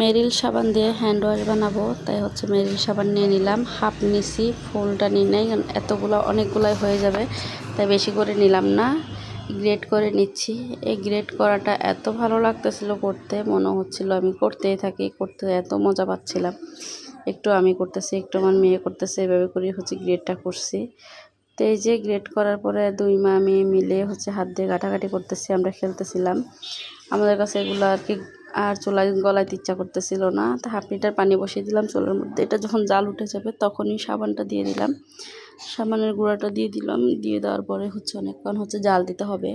মেরিল সাবান দিয়ে hand wash বানাবো, তাই হচ্ছে মেরিল সাবান নিয়ে নিলাম। হাফ নিছি, ফুলটা নিয়ে নাই এতগুলো, অনেকগুলাই হয়ে যাবে, তাই বেশি করে নিলাম না। গ্রেড করে নিচ্ছি। এই গ্রেড করাটা এত ভালো লাগতেছিল করতে, মনে হচ্ছিল আমি করতেই থাকি, করতে এত মজা পাচ্ছিলাম। একটু আমি করতেছি, একটু আমার মেয়ে করতেছে, এভাবে করে হচ্ছে গ্রেডটা করছি। তো এই যে গ্রেড করার পরে দুই মা মেয়ে মিলে হচ্ছে হাত দিয়ে কাটাকাটি করতেছি, আমরা খেলতেছিলাম। আমাদের কাছে এগুলো আর কি আর চুলায় গলাইতে ইচ্ছা করতেছিল না। তো হাফ লিটার পানি বসিয়ে দিলাম চুলার মধ্যে। এটা যখন জাল উঠে যাবে তখনই সাবানটা দিয়ে দিলাম। সাবানের গুঁড়াটা দিয়ে দিলাম। দিয়ে দেওয়ার পরে হচ্ছে অনেকক্ষণ হচ্ছে জাল দিতে হবে।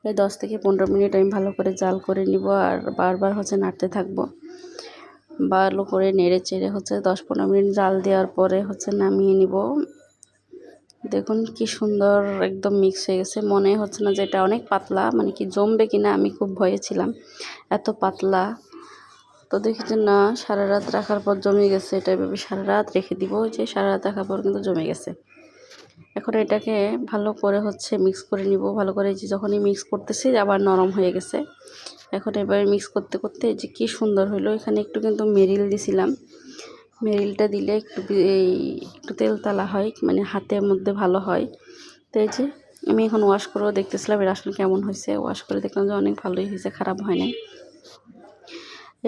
প্রায় দশ থেকে পনেরো মিনিট আমি ভালো করে জাল করে নিব আর বারবার হচ্ছে নাড়তে থাকব। ভালো করে নেড়ে চেড়ে হচ্ছে দশ পনেরো মিনিট জাল দেওয়ার পরে হচ্ছে নামিয়ে নিব। দেখুন কি সুন্দর একদম মিক্স হয়ে গেছে। মনে হচ্ছে না যে এটা অনেক পাতলা মানে কি জমবে কিনা আমি খুব ভয়ে ছিলাম। এত পাতলা। তো দেখি যে না, সারা রাত রাখার পর জমে গেছে। এটা এভাবে সারা রাত রেখে দিব যে সারা রাত রাখার পর কিন্তু জমে গেছে। এখন এটাকে ভালো করে হচ্ছে মিক্স করে নিব। ভালো করে যে যখনই মিক্স করতেছি, আবার নরম হয়ে গেছে। এখন এবার মিক্স করতে করতে যে কি সুন্দর হলো। এখানে একটু কিন্তু মেরিল দিছিলাম। মেরিলটা দিলে একটু এই একটু তেলতালা হয় মানে হাতের মধ্যে ভালো হয়। তো যে আমি এখন ওয়াশ করেও দেখতেছিলাম এর আসলে কেমন হয়েছে। ওয়াশ করে দেখলাম যে অনেক ভালোই হয়েছে, খারাপ হয় নাই।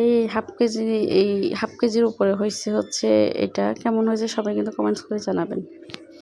এই হাফ কেজি, এই হাফ কেজির উপরে হয়েছে হচ্ছে এটা। কেমন হয়েছে সবাই কিন্তু কমেন্টস করে জানাবেন।